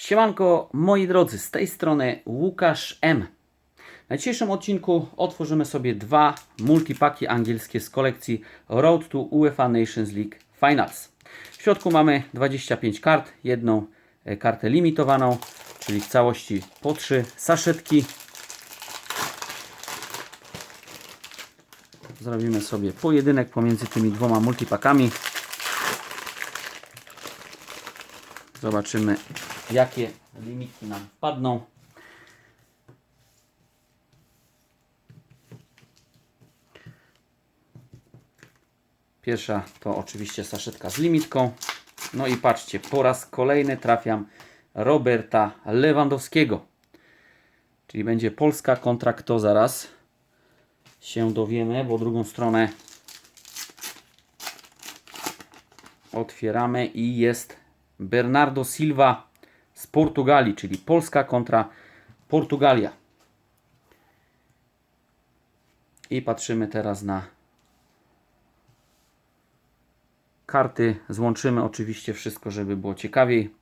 Siemanko, moi drodzy, z tej strony Łukasz M. Na dzisiejszym odcinku otworzymy sobie dwa multipaki angielskie z kolekcji Road to UEFA Nations League Finals. W środku mamy 25 kart, jedną e, kartę limitowaną, czyli w całości po trzy saszetki. Zrobimy sobie pojedynek pomiędzy tymi dwoma multipakami. Zobaczymy, jakie limity nam wpadną. Pierwsza to oczywiście saszetka z limitką. No i patrzcie, po raz kolejny trafiam Roberta Lewandowskiego. Czyli będzie Polska kontra kto zaraz się dowiemy, bo drugą stronę otwieramy i jest Bernardo Silva z Portugalii, czyli Polska kontra Portugalia. I patrzymy teraz na karty. Złączymy oczywiście wszystko, żeby było ciekawiej.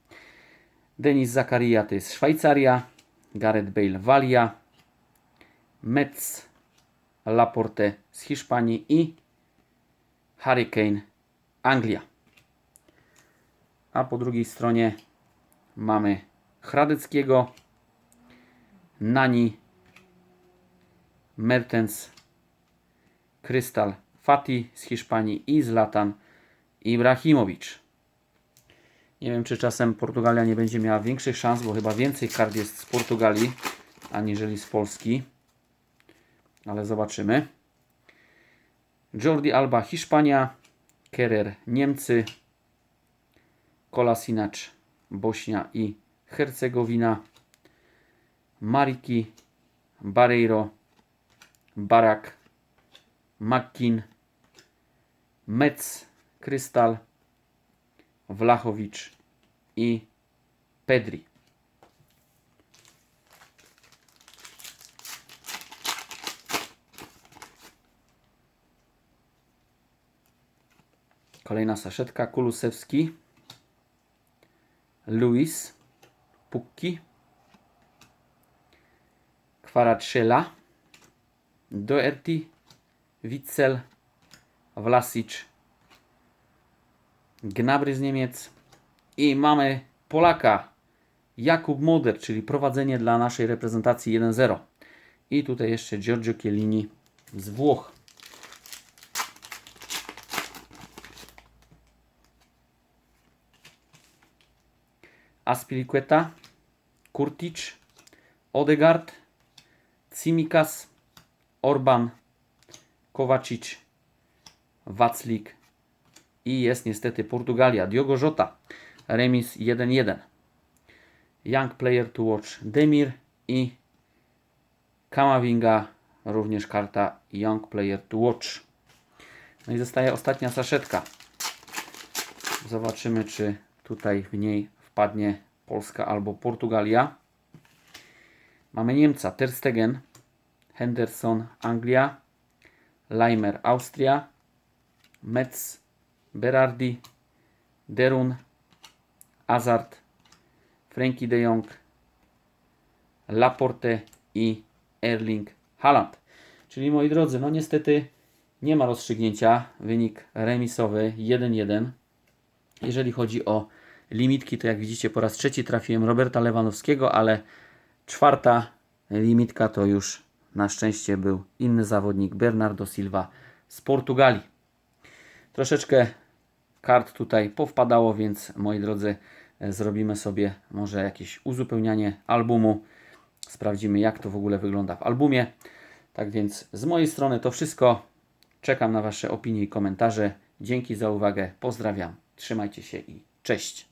Denis Zakaria to jest Szwajcaria, Gareth Bale Walia, Metz Laporte z Hiszpanii i Hurricane Anglia. A po drugiej stronie mamy Hradeckiego, Nani, Mertens, Krystal Fati z Hiszpanii i Zlatan Ibrahimowicz. Nie wiem, czy czasem Portugalia nie będzie miała większych szans, bo chyba więcej kart jest z Portugalii, aniżeli z Polski. Ale zobaczymy. Jordi Alba Hiszpania, Kerer Niemcy, Kolasinac Bośnia i Hercegowina, Mariki, Barreiro, Barak, Makin, Metz, Krystal, Wlachowicz i Pedri. Kolejna saszetka. Kulusewski. Luis. Pukki. Kwaracela. Doherty. Witzel. Vlasic. Gnabry z Niemiec. I mamy Polaka. Jakub Moder, czyli prowadzenie dla naszej reprezentacji 1-0. I tutaj jeszcze Giorgio Chiellini z Włoch. Aspilicueta, Kurtic, Odegaard, Tsimikas, Orban, Kovacic, Waclik i jest niestety Portugalia. Diogo Jota, remis 1-1. Young player to watch Demir i Kamavinga, również karta Young player to watch. No i zostaje ostatnia saszetka. Zobaczymy, czy tutaj w niej wpadnie Polska albo Portugalia. Mamy Niemca, Ter Stegen, Henderson, Anglia, Leimer, Austria, Metz, Berardi, Derun, Hazard, Frankie de Jong, Laporte i Erling Haaland. Czyli moi drodzy, no niestety nie ma rozstrzygnięcia. Wynik remisowy 1-1. Jeżeli chodzi o limitki, to jak widzicie po raz trzeci trafiłem Roberta Lewandowskiego, ale czwarta limitka to już na szczęście był inny zawodnik Bernardo Silva z Portugalii. Troszeczkę kart tutaj powpadało, więc moi drodzy, zrobimy sobie może jakieś uzupełnianie albumu. Sprawdzimy, jak to w ogóle wygląda w albumie. Tak więc z mojej strony to wszystko. Czekam na Wasze opinie i komentarze. Dzięki za uwagę. Pozdrawiam. Trzymajcie się i cześć.